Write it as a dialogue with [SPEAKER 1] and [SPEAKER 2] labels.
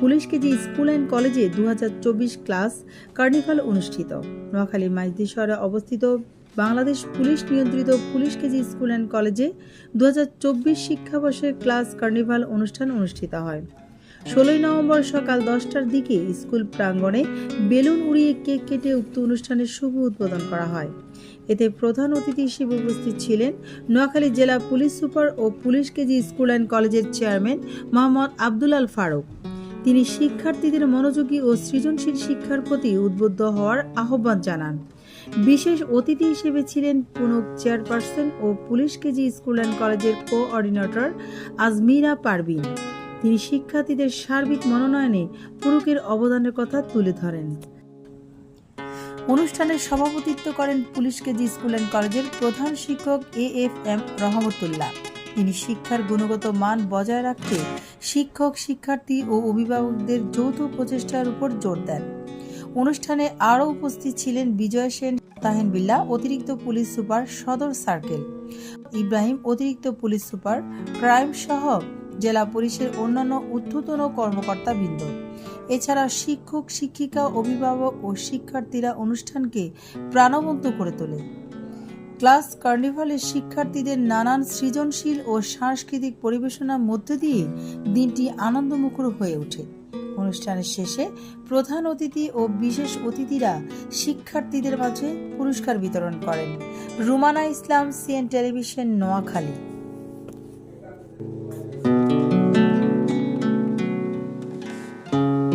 [SPEAKER 1] Police KG school and কলেজে দু হাজার চব্বিশ ক্লাস কার্নিভাল অনুষ্ঠিত। নোয়াখালী মাইজদি শহরে অবস্থিত বাংলাদেশ পুলিশ নিয়ন্ত্রিত পুলিশ কেজি স্কুল অ্যান্ড কলেজে দুহাজার চব্বিশ শিক্ষাবর্ষের ক্লাস কার্নিভাল অনুষ্ঠান অনুষ্ঠিত হয়। ষোলোই নভেম্বর সকাল দশটার দিকে স্কুল প্রাঙ্গণে বেলুন উড়িয়ে কেক কেটে উক্ত অনুষ্ঠানের শুভ উদ্বোধন করা হয়। এতে প্রধান অতিথি হিসেবে উপস্থিত ছিলেন নোয়াখালী জেলা পুলিশ সুপার ও পুলিশ কেজি স্কুল অ্যান্ড কলেজের চেয়ারম্যান মোহাম্মদ আব্দুল আল ফারুক। তিনি শিক্ষার্থীদের মনোযোগী ও সৃজনশীল শিক্ষার প্রতি উদ্বুদ্ধ হওয়ার আহ্বান জানান। বিশেষ অতিথি হিসেবে ছিলেন পুনক চেয়ারপারসন ও পুলিশ কেজি স্কুল অ্যান্ড কলেজের কোঅর্ডিনেটর আজমিরা পারভিন। তিনি শিক্ষার্থীদের সার্বিক মনোনয়নে পুরুকের অবদানের কথা তুলে ধরেন। অনুষ্ঠানে সভাপতিত্ব করেন পুলিশ কেজি স্কুল অ্যান্ড কলেজের প্রধান শিক্ষক এ এফ এম রহমতুল্লাহ। তিনি শিক্ষার গুণগত মান বজায় রাখতে শিক্ষক, শিক্ষার্থী ও অভিভাবকদের যৌথ প্রচেষ্টার উপর জোর দেন। অনুষ্ঠানে আরও উপস্থিত ছিলেন বিজয় সেন, তাহিন বিল্লা, অতিরিক্ত police super Sadar circle. Ibrahim, অতিরিক্ত পুলিশ সুপার ক্রাইম সহ জেলা পুলিশের অন্যান্য ঊর্ধ্বতন কর্মকর্তা বৃন্দ এছাড়া শিক্ষক, শিক্ষিকা, অভিভাবক ও শিক্ষার্থীরা অনুষ্ঠানকে প্রাণবন্ত করে তোলে। ক্লাস কার্নিভালে শিক্ষার্থীদের নানান সৃজনশীল ও সাংস্কৃতিক পরিবেশনার মধ্য দিয়ে দিনটি আনন্দমুখর হয়ে ওঠে। অনুষ্ঠানের শেষে প্রধান অতিথি ও বিশেষ অতিথিরা শিক্ষার্থীদের মাঝে পুরস্কার বিতরণ করেন। Rumana Islam, CN television, Noakhali.